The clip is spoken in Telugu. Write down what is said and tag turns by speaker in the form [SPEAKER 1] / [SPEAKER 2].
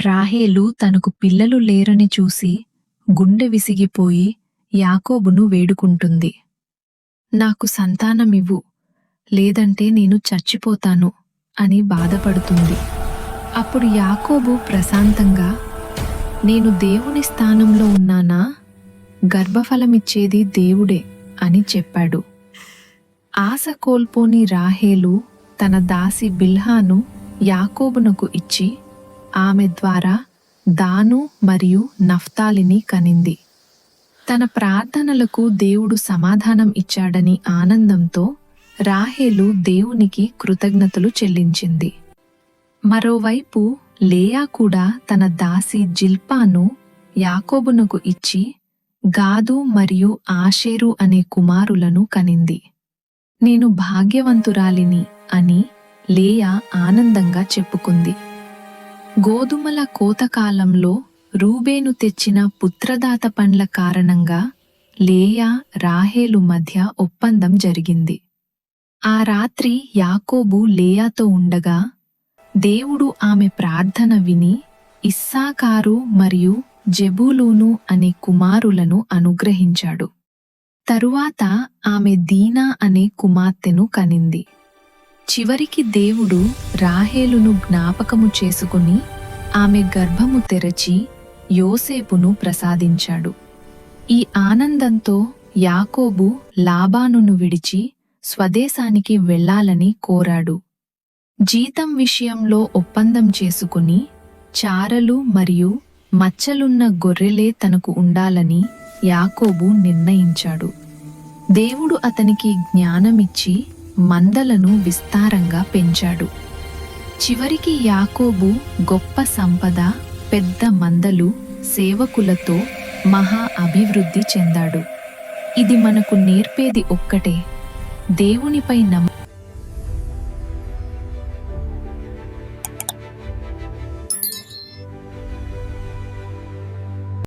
[SPEAKER 1] రాహేలు తనకు పిల్లలు లేరని చూసి గుండె విసిగిపోయి యాకోబును వేడుకుంటుంది. నాకు సంతానమివ్వు లేదంటే నేను చచ్చిపోతాను అని బాధపడుతుంది. అప్పుడు యాకోబు ప్రశాంతంగా నేను దేవుని స్థానంలో ఉన్నానా? గర్భఫలమిచ్చేది దేవుడే అని చెప్పాడు. ఆశ కోల్పోని రాహేలు తన దాసి బిల్హాను యాకోబునకు ఇచ్చి ఆమె ద్వారా దాను మరియు నఫ్తాలిని కనింది. తన ప్రార్థనలకు దేవుడు సమాధానం ఇచ్చాడని ఆనందంతో రాహేలు దేవునికి కృతజ్ఞతలు చెల్లించింది. మరోవైపు లేయా కూడా తన దాసి జిల్పాను యాకోబునకు ఇచ్చి గాదు మరియు ఆషేరు అనే కుమారులను కనింది. నేను భాగ్యవంతురాలిని అని లేయా ఆనందంగా చెప్పుకుంది. గోధుమల కోతకాలంలో రూబేను తెచ్చిన పుత్రదాత పండ్ల కారణంగా లేయా రాహేలు మధ్య ఒప్పందం జరిగింది. ఆ రాత్రి యాకోబు లేయాతో ఉండగా దేవుడు ఆమె ప్రార్థన విని ఇస్సాకారు మరియు జెబూలూను అనే కుమారులను అనుగ్రహించాడు. తరువాత ఆమె దీనా అనే కుమార్తెను కనింది. చివరికి దేవుడు రాహేలును జ్ఞాపకము చేసుకుని ఆమె గర్భము తెరచి యోసేపును ప్రసాదించాడు. ఈ ఆనందంతో యాకోబు లాబానును విడిచి స్వదేశానికి వెళ్ళాలని కోరాడు. జీతం విషయంలో ఒప్పందం చేసుకుని చారలు మరియు మచ్చలున్న గొర్రెలే తనకు ఉండాలని యాకోబు నిర్ణయించాడు. దేవుడు అతనికి జ్ఞానమిచ్చి మందలను విస్తారంగా పెంచాడు. చివరికి యాకోబు గొప్ప సంపద పెద్ద మందలు సేవకులతో మహా అభివృద్ధి చెందాడు. ఇది మనకు నేర్పేది ఒక్కటే. దేవునిపై నమ్మ